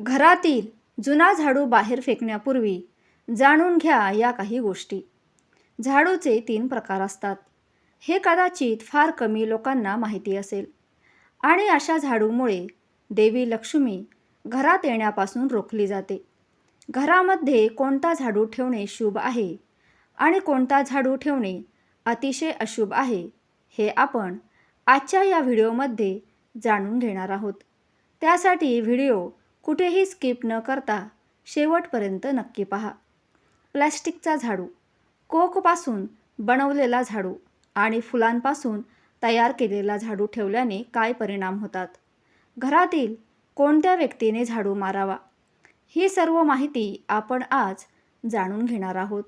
घरातील जुना झाडू बाहेर फेकण्यापूर्वी जाणून घ्या या काही गोष्टी. झाडूचे तीन प्रकार असतात. हे कदाचित फार कमी लोकांना माहिती असेल. आणि अशा झाडूमुळे देवी लक्ष्मी घरात येण्यापासून रोखली जाते. घरामध्ये कोणता झाडू ठेवणे शुभ आहे आणि कोणता झाडू ठेवणे अतिशय अशुभ आहे हे आपण आजच्या या व्हिडिओमध्ये जाणून घेणार आहोत. त्यासाठी व्हिडिओ कुठेही स्किप न करता शेवटपर्यंत नक्की पहा. प्लॅस्टिकचा झाडू कोकपासून बनवलेला झाडू आणि फुलांपासून तयार केलेला झाडू ठेवल्याने काय परिणाम होतात? घरातील कोणत्या व्यक्तीने झाडू मारावा? ही सर्व माहिती आपण आज जाणून घेणार आहोत.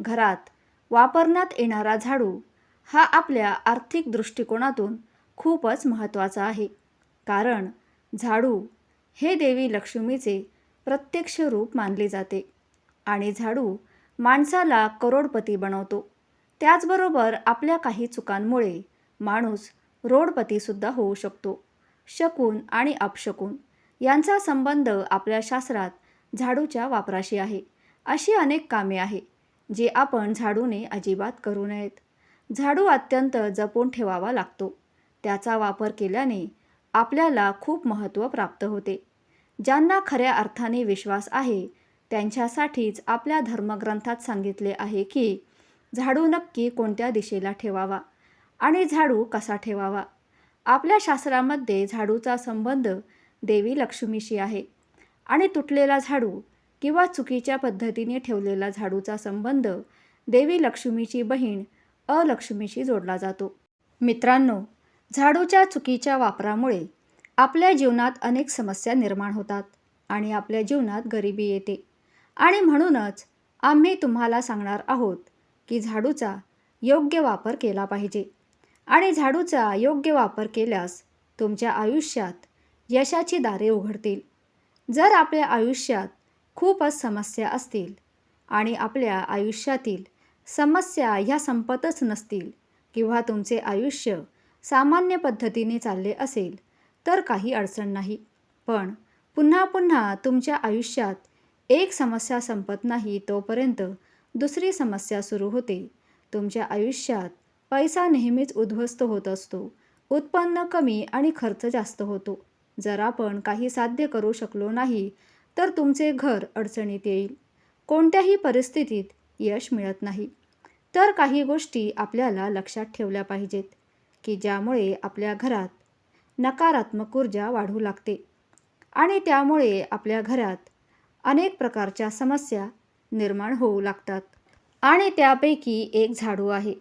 घरात वापरण्यात येणारा झाडू हा आपल्या आर्थिक दृष्टिकोनातून खूपच महत्त्वाचा आहे. कारण झाडू हे देवी लक्ष्मीचे प्रत्यक्ष रूप मानले जाते आणि झाडू माणसाला करोडपती बनवतो. त्याचबरोबर आपल्या काही चुकांमुळे माणूस रोडपतीसुद्धा होऊ शकतो. शकून आणि अपशकून यांचा संबंध आपल्या शास्त्रात झाडूच्या वापराशी आहे. अशी अनेक कामे आहे जी आपण झाडूने अजिबात करू नयेत. झाडू अत्यंत जपून ठेवावा लागतो. त्याचा वापर केल्याने आपल्याला खूप महत्त्व प्राप्त होते. ज्यांना खऱ्या अर्थाने विश्वास आहे त्यांच्यासाठीच आपल्या धर्मग्रंथात सांगितले आहे की झाडू नक्की कोणत्या दिशेला ठेवावा आणि झाडू कसा ठेवावा? आपल्या शास्त्रामध्ये झाडूचा संबंध देवी लक्ष्मीशी आहे आणि तुटलेला झाडू किंवा चुकीच्या पद्धतीने ठेवलेला झाडूचा संबंध देवी लक्ष्मीची बहीण अलक्ष्मीशी जोडला जातो. मित्रांनो झाडूच्या चुकीच्या वापरामुळे आपल्या जीवनात अनेक समस्या निर्माण होतात आणि आपल्या जीवनात गरिबी येते. आणि म्हणूनच आम्ही तुम्हाला सांगणार आहोत की झाडूचा योग्य वापर केला पाहिजे. आणि झाडूचा योग्य वापर केल्यास तुमच्या आयुष्यात यशाची दारे उघडतील. जर आपल्या आयुष्यात खूपच समस्या असतील आणि आपल्या आयुष्यातील समस्या ह्या संपतच नसतील किंवा तुमचे आयुष्य सामान्य पद्धतीने चालले असेल तर काही अडचण नाही. पण पुन्हा पुन्हा तुमच्या आयुष्यात एक समस्या संपत नाही तोपर्यंत दुसरी समस्या सुरू होते. तुमच्या आयुष्यात पैसा नेहमीच उद्ध्वस्त होत असतो उत्पन्न कमी आणि खर्च जास्त होतो. जर आपण काही साध्य करू शकलो नाही तर तुमचे घर अडचणीत येईल. कोणत्याही परिस्थितीत यश मिळत नाही. तर काही गोष्टी आपल्याला लक्षात ठेवल्या पाहिजेत. की ज्यामुळे आपल्या घरात नकारात्मक ऊर्जा वाढू लागते. आणि त्यामुळे आपल्या घरात अनेक प्रकारच्या समस्या निर्माण होऊ लागतात. आणि त्यापैकी एक झाडू आहे.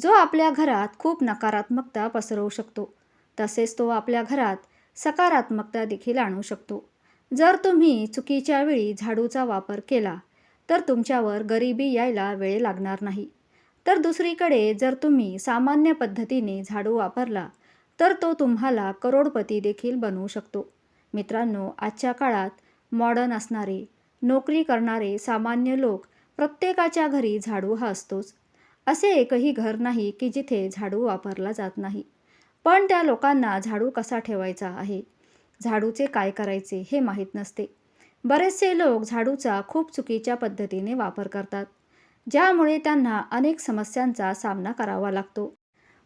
जो आपल्या घरात खूप नकारात्मकता पसरवू शकतो. तसेच तो आपल्या घरात सकारात्मकता देखील आणू शकतो. जर तुम्ही चुकीच्या वेळी झाडूचा वापर केला तर तुमच्यावर गरिबी यायला वेळ लागणार नाही. तर दुसरीकडे जर तुम्ही सामान्य पद्धतीने झाडू वापरला तर तो तुम्हाला करोडपती देखील बनवू शकतो. मित्रांनो आजच्या काळात मॉडर्न असणारे नोकरी करणारे सामान्य लोक प्रत्येकाच्या घरी झाडू हा असतोच. असे एकही घर नाही की जिथे झाडू वापरला जात नाही. पण त्या लोकांना झाडू कसा ठेवायचा आहे? झाडूचे काय करायचे हे माहीत नसते. बरेचसे लोक झाडूचा खूप चुकीच्या पद्धतीने वापर करतात. ज्यामुळे त्यांना अनेक समस्यांचा सामना करावा लागतो.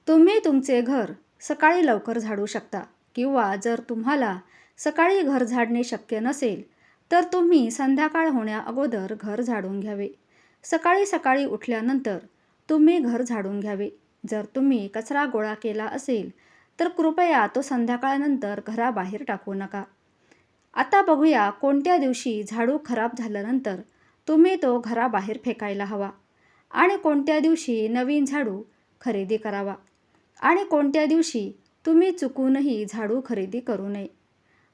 तुम्ही तुमचे घर सकाळी लवकर झाडू शकता किंवा जर तुम्हाला सकाळी घर झाडणे शक्य नसेल तर तुम्ही संध्याकाळ होण्या अगोदर घर झाडून घ्यावे. सकाळी सकाळी उठल्यानंतर तुम्ही घर झाडून घ्यावे. जर तुम्ही कचरा गोळा केला असेल तर कृपया तो संध्याकाळनंतर घराबाहेर टाकू नका. आता बघूया कोणत्या दिवशी झाडू खराब झाल्यानंतर तुम्ही तो घराबाहेर फेकायला हवा. आणि कोणत्या दिवशी नवीन झाडू खरेदी करावा. आणि कोणत्या दिवशी तुम्ही चुकूनही झाडू खरेदी करू नये.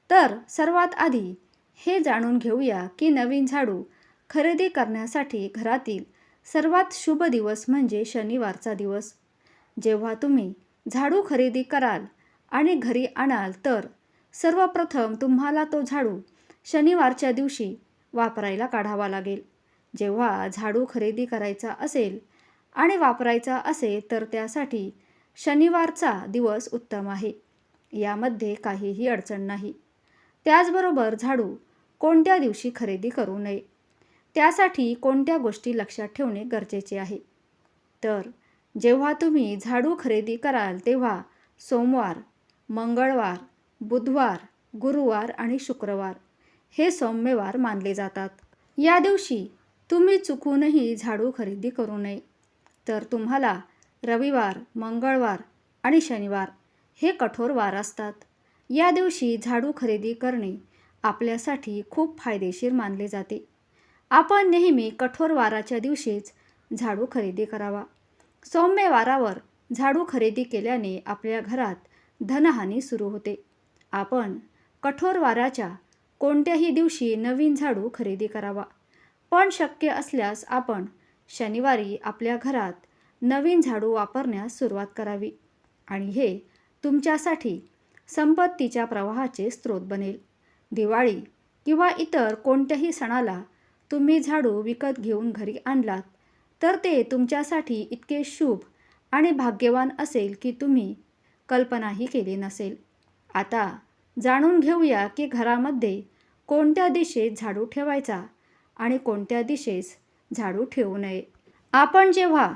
तर सर्वात आधी हे जाणून घेऊया की नवीन झाडू खरेदी करण्यासाठी घरातील सर्वात शुभ दिवस म्हणजे शनिवारचा दिवस. जेव्हा तुम्ही झाडू खरेदी कराल आणि घरी आणाल तर सर्वप्रथम तुम्हाला तो झाडू शनिवारच्या दिवशी वापरायला काढावा लागेल. जेव्हा झाडू खरेदी करायचा असेल आणि वापरायचा असेल तर त्यासाठी शनिवारचा दिवस उत्तम आहे. यामध्ये काहीही अडचण नाही. त्याचबरोबर झाडू कोणत्या दिवशी खरेदी करू नये? त्यासाठी कोणत्या गोष्टी लक्षात ठेवणे गरजेचे आहे? तर जेव्हा तुम्ही झाडू खरेदी कराल तेव्हा सोमवार मंगळवार बुधवार गुरुवार आणि शुक्रवार हे सौम्यवार मानले जातात. या दिवशी तुम्ही चुकूनही झाडू खरेदी करू नये. तर तुम्हाला रविवार मंगळवार आणि शनिवार हे कठोर वार असतात. या दिवशी झाडू खरेदी करणे आपल्यासाठी खूप फायदेशीर मानले जाते. आपण नेहमी कठोर वाराच्या दिवशीच झाडू खरेदी करावा. सौम्य वारावर झाडू खरेदी केल्याने आपल्या घरात धनहानी सुरू होते. आपण कठोर वाराच्या कोणत्याही दिवशी नवीन झाडू खरेदी करावा. पण शक्य असल्यास आपण शनिवारी आपल्या घरात नवीन झाडू वापरण्यास सुरुवात करावी. आणि हे तुमच्यासाठी संपत्तीच्या प्रवाहाचे स्रोत बनेल. दिवाळी किंवा इतर कोणत्याही सणाला तुम्ही झाडू विकत घेऊन घरी आणलात तर ते तुमच्यासाठी इतके शुभ आणि भाग्यवान असेल की तुम्ही कल्पनाही केली नसेल. आता जाणून घेऊया की घरामध्ये कोणत्या दिशेत झाडू ठेवायचा आणि कोणत्या दिशेस झाडू ठेवू नये. आपण जेव्हा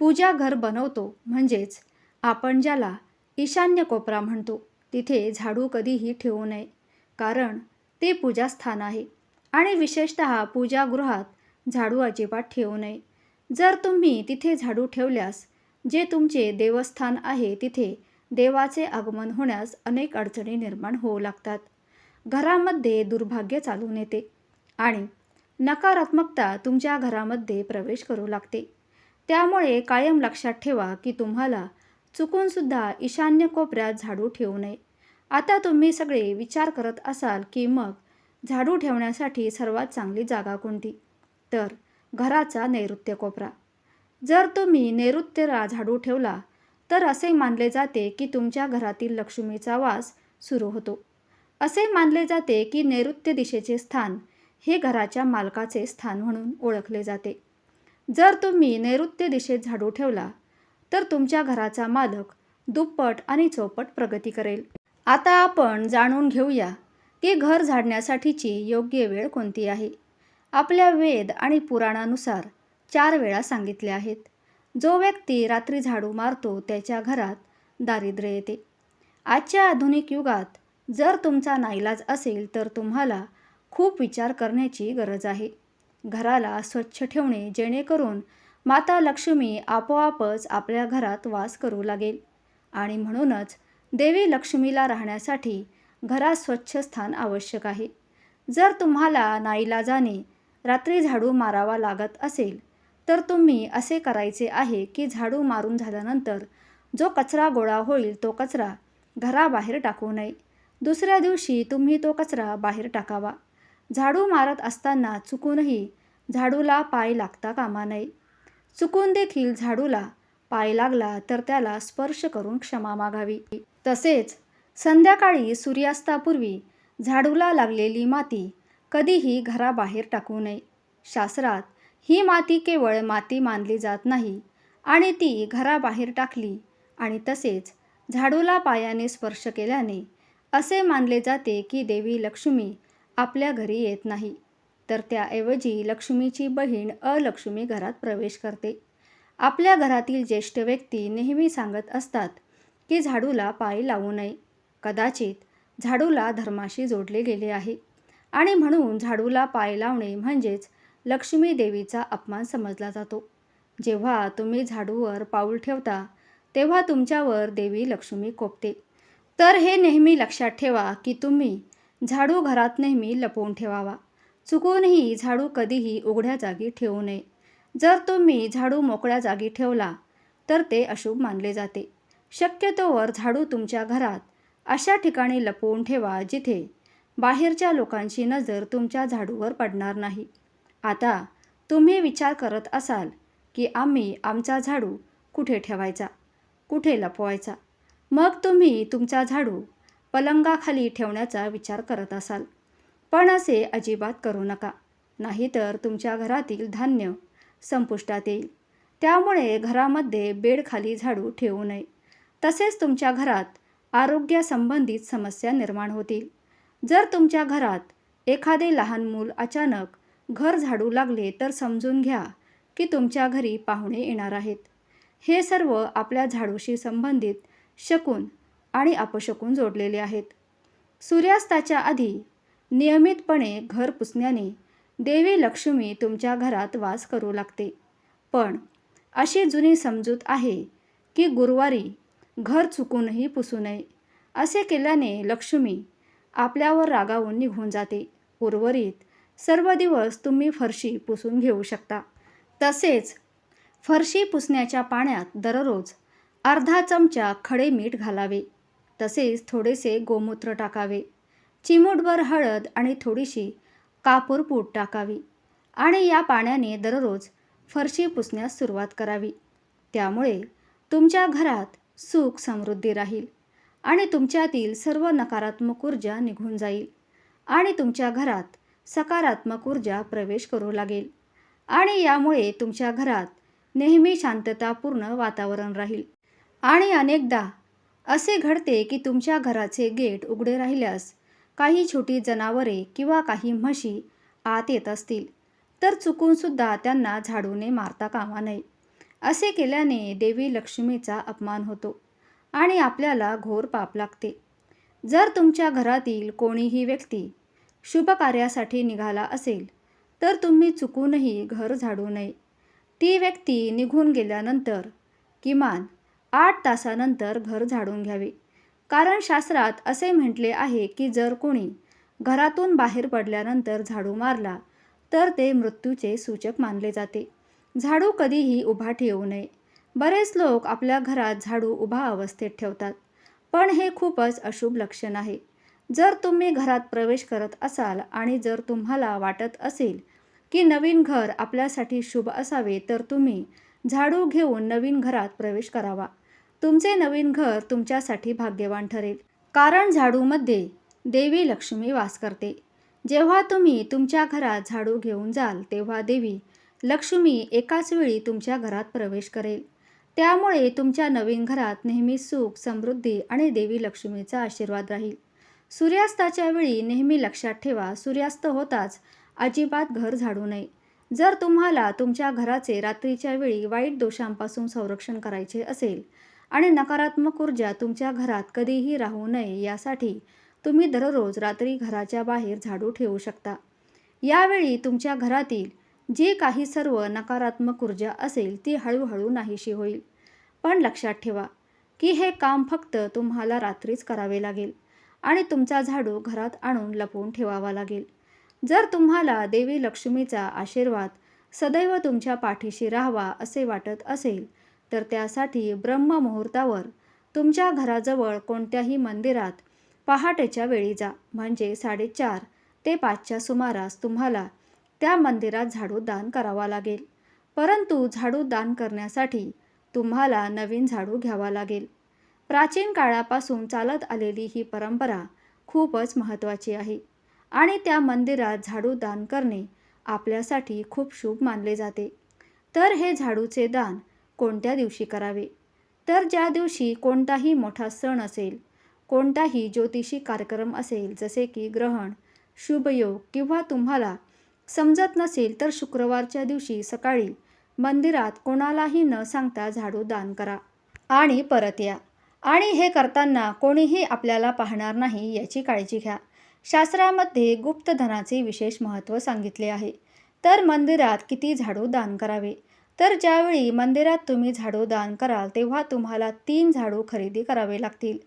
पूजा घर बनवतो म्हणजेच आपण ज्याला ईशान्य कोपरा म्हणतो तिथे झाडू कधीही ठेवू नये कारण ते पूजास्थान आहे. आणि विशेषत पूजागृहात झाडू अजिबात ठेवू नये. जर तुम्ही तिथे झाडू ठेवल्यास जे तुमचे देवस्थान आहे तिथे देवाचे आगमन होण्यास अनेक अडचणी निर्माण होऊ लागतात. घरामध्ये दुर्भाग्य चालून येते आणि नकारात्मकता तुमच्या घरामध्ये प्रवेश करू लागते. त्यामुळे कायम लक्षात ठेवा की तुम्हाला चुकूनसुद्धा ईशान्य कोपऱ्यात झाडू ठेवू नये. आता तुम्ही सगळे विचार करत असाल की मग झाडू ठेवण्यासाठी सर्वात चांगली जागा कोणती? तर घराचा नैऋत्य कोपरा. जर तुम्ही नैऋत्यला झाडू ठेवला तर असे मानले जाते की तुमच्या घरातील लक्ष्मीचा वास सुरू होतो. असे मानले जाते की नैऋत्य दिशेचे स्थान हे घराच्या मालकाचे स्थान म्हणून ओळखले जाते. जर तुम्ही नैऋत्य दिशेत झाडू ठेवला तर तुमच्या घराचा मालक दुप्पट आणि चौपट प्रगती करेल. आता आपण जाणून घेऊया की घर झाडण्यासाठीची योग्य वेळ कोणती आहे. आपल्या वेद आणि पुराणानुसार चार वेळा सांगितल्या आहेत. जो व्यक्ती रात्री झाडू मारतो त्याच्या घरात दारिद्र्य येते. आजच्या आधुनिक युगात जर तुमचा नाईलाज असेल तर तुम्हाला खूप विचार करण्याची गरज आहे. घराला स्वच्छ ठेवणे जेणेकरून माता लक्ष्मी आपोआपच आपल्या घरात वास करू लागेल आणि म्हणूनच देवी लक्ष्मीला राहण्यासाठी घरात स्वच्छ स्थान आवश्यक आहे. जर तुम्हाला नाईलाजाने रात्री झाडू मारावा लागत असेल तर तुम्ही असे करायचे आहे की झाडू मारून झाल्यानंतर जो कचरा गोळा होईल तो कचरा घराबाहेर टाकू नये. दुसऱ्या दिवशी तुम्ही तो कचरा बाहेर टाकावा. झाडू मारत असताना चुकूनही झाडूला पाय लागता कामा नये. चुकून देखील झाडूला पाय लागला तर त्याला स्पर्श करून क्षमा मागावी. तसेच संध्याकाळी सूर्यास्तापूर्वी झाडूला लागलेली माती कधीही घराबाहेर टाकू नये. शास्त्रात ही माती केवळ माती मानली जात नाही. आणि ती घराबाहेर टाकली आणि तसेच झाडूला पायाने स्पर्श केल्याने असे मानले जाते की देवी लक्ष्मी आपल्या घरी येत नाही. तर त्याऐवजी लक्ष्मीची बहीण अलक्ष्मी घरात प्रवेश करते. आपल्या घरातील ज्येष्ठ व्यक्ती नेहमी सांगत असतात की झाडूला पाय लावू नये. कदाचित झाडूला धर्माशी जोडले गेले आहे. आणि म्हणून झाडूला पाय लावणे म्हणजेच लक्ष्मी देवीचा अपमान समजला जातो. जेव्हा तुम्ही झाडूवर पाऊल ठेवता तेव्हा तुमच्यावर देवी लक्ष्मी कोपते. तर हे नेहमी लक्षात ठेवा की तुम्ही झाडू घरात नेहमी लपवून ठेवावा. चुकूनही झाडू कधीही उघड्या जागी ठेवू नये. जर तुम्ही झाडू मोकळ्या जागी ठेवला तर ते अशुभ मानले जाते. शक्यतोवर झाडू तुमच्या घरात अशा ठिकाणी लपवून ठेवा जिथे बाहेरच्या लोकांची नजर तुमच्या झाडूवर पडणार नाही. आता तुम्ही विचार करत असाल की आम्ही आमचा झाडू कुठे ठेवायचा? कुठे लपवायचा? मग तुम्ही तुमचा झाडू पलंगाखाली ठेवण्याचा विचार करत असाल. पण असे अजिबात करू नका. नाहीतर तुमच्या घरातील धान्य संपुष्टात येईल. त्यामुळे घरामध्ये बेडखाली झाडू ठेवू नये. तसेच तुमच्या घरात आरोग्यासंबंधित समस्या निर्माण होतील. जर तुमच्या घरात एखादे लहान मूल अचानक घर झाडू लागले तर समजून घ्या की तुमच्या घरी पाहुणे येणार आहेत. हे सर्व आपल्या झाडूशी संबंधित शकून आणि अपशकून जोडलेले आहेत. सूर्यास्ताच्या आधी नियमितपणे घर पुसण्याने देवी लक्ष्मी तुमच्या घरात वास करू लागते. पण अशी जुनी समजूत आहे की गुरुवारी घर चुकूनही पुसू नये. असे केल्याने लक्ष्मी आपल्यावर रागावून निघून जाते. उर्वरित सर्व दिवस तुम्ही फरशी पुसून घेऊ शकता. तसेच फरशी पुसण्याच्या पाण्यात दररोज अर्धा चमचा खडे मीठ घालावे. तसेच थोडेसे गोमूत्र टाकावे. चिमूटभर हळद आणि थोडीशी कापूरपूट टाकावी आणि या पाण्याने दररोज फरशी पुसण्यास सुरुवात करावी. त्यामुळे तुमच्या घरात सुख समृद्धी राहील आणि तुमच्यातील सर्व नकारात्मक ऊर्जा निघून जाईल आणि तुमच्या घरात सकारात्मक ऊर्जा प्रवेश करू लागेल. आणि यामुळे तुमच्या घरात नेहमी शांततापूर्ण वातावरण राहील. आणि अनेकदा असे घडते की तुमच्या घराचे गेट उघडे राहिल्यास काही छोटी जनावरे किंवा काही म्हशी आत येत असतील. तर चुकूनसुद्धा त्यांना झाडूने मारता कामा नये. असे केल्याने देवी लक्ष्मीचा अपमान होतो आणि आपल्याला घोर पाप लागते. जर तुमच्या घरातील कोणीही व्यक्ती शुभ कार्यासाठी निघाला असेल तर तुम्ही चुकूनही घर झाडू नये. ती व्यक्ती निघून गेल्यानंतर किमान आठ तासानंतर घर झाडून घ्यावे. कारण शास्त्रात असे म्हटले आहे की जर कोणी घरातून बाहेर पडल्यानंतर झाडू मारला तर ते मृत्यूचे सूचक मानले जाते. झाडू कधीही उभा ठेवू नये. बरेच लोक आपल्या घरात झाडू उभा अवस्थेत ठेवतात पण हे खूपच अशुभ लक्षण आहे. जर तुम्ही घरात प्रवेश करत असाल आणि जर तुम्हाला वाटत असेल की नवीन घर आपल्यासाठी शुभ असावे तर तुम्ही झाडू घेऊन नवीन घरात प्रवेश करावा. तुमचे नवीन घर तुमच्यासाठी भाग्यवान ठरेल. कारण झाडूमध्ये देवी लक्ष्मी वास करते. जेव्हा तुम्ही तुमच्या घरात झाडू घेऊन जाल तेव्हा देवी लक्ष्मी एकाच वेळी तुमच्या घरात प्रवेश करेल. त्यामुळे तुमच्या नवीन घरात नेहमी सुख समृद्धी आणि देवी लक्ष्मीचा आशीर्वाद राहील. सूर्यास्ताच्या वेळी नेहमी लक्षात ठेवा सूर्यास्त होताच अजिबात घर झाडू नये. जर तुम्हाला तुमच्या घराचे रात्रीच्या वेळी वाईट दोषांपासून संरक्षण करायचे असेल आणि नकारात्मक ऊर्जा तुमच्या घरात कधीही राहू नये यासाठी तुम्ही दररोज रात्री घराच्या बाहेर झाडू ठेवू शकता. यावेळी तुमच्या घरातील जे काही सर्व नकारात्मक ऊर्जा असेल ती हळूहळू नाहीशी होईल. पण लक्षात ठेवा की हे काम फक्त तुम्हाला रात्रीच करावे लागेल. आणि तुमचा झाडू घरात आणून लपवून ठेवावा लागेल. जर तुम्हाला देवी लक्ष्मीचा आशीर्वाद सदैव तुमच्या पाठीशी राहावा असे वाटत असेल तर त्यासाठी ब्रह्ममुहूर्तावर तुमच्या घराजवळ कोणत्याही मंदिरात पहाटेच्या वेळी जा. म्हणजे साडेचार ते पाचच्या सुमारास तुम्हाला त्या मंदिरात झाडू दान करावा लागेल. परंतु झाडू दान करण्यासाठी तुम्हाला नवीन झाडू घ्यावा लागेल. प्राचीन काळापासून चालत आलेली ही परंपरा खूपच महत्त्वाची आहे आणि त्या मंदिरात झाडू दान करणे आपल्यासाठी खूप शुभ मानले जाते. तर हे झाडूचे दान कोणत्या दिवशी करावे? तर ज्या दिवशी कोणताही मोठा सण असेल कोणताही ज्योतिषी कार्यक्रम असेल जसे की ग्रहण शुभयोग किंवा तुम्हाला समजत नसेल तर शुक्रवारच्या दिवशी सकाळी मंदिरात कोणालाही न सांगता झाडू दान करा आणि परत या. आणि हे करताना कोणीही आपल्याला पाहणार नाही याची काळजी घ्या. शास्त्रामध्ये गुप्तधनाचे विशेष महत्त्व सांगितले आहे. तर मंदिरात किती झाडू दान करावे? तर ज्यावेळी मंदिरात तुम्ही झाडू दान कराल तेव्हा तुम्हाला तीन झाडू खरेदी करावे लागतील.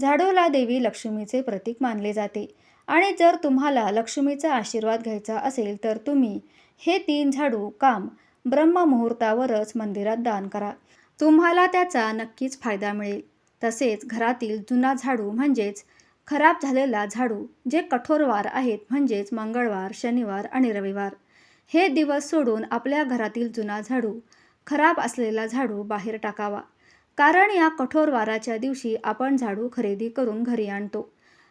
झाडूला देवी लक्ष्मीचे प्रतीक मानले जाते. आणि जर तुम्हाला लक्ष्मीचा आशीर्वाद घ्यायचा असेल तर तुम्ही हे तीन झाडू काम ब्रह्ममुहूर्तावरच मंदिरात दान करा. तुम्हाला त्याचा नक्कीच फायदा मिळेल. तसेच घरातील जुना झाडू म्हणजेच खराब झालेला झाडू जे कठोरवार आहेत म्हणजेच मंगळवार शनिवार आणि रविवार. हे दिवस सोडून आपल्या घरातील जुना झाडू खराब असलेला झाडू बाहेर टाकावा. कारण या कठोर वाराच्या दिवशी आपण झाडू खरेदी करून घरी आणतो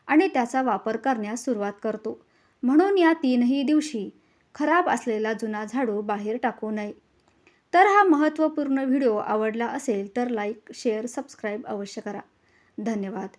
आणि त्याचा वापर करण्यास सुरुवात करतो. म्हणून या तीनही दिवशी खराब असलेला जुना झाडू बाहेर टाकू नये. तर हा महत्त्वपूर्ण व्हिडिओ आवडला असेल तर लाईक शेअर सबस्क्राईब अवश्य करा. धन्यवाद.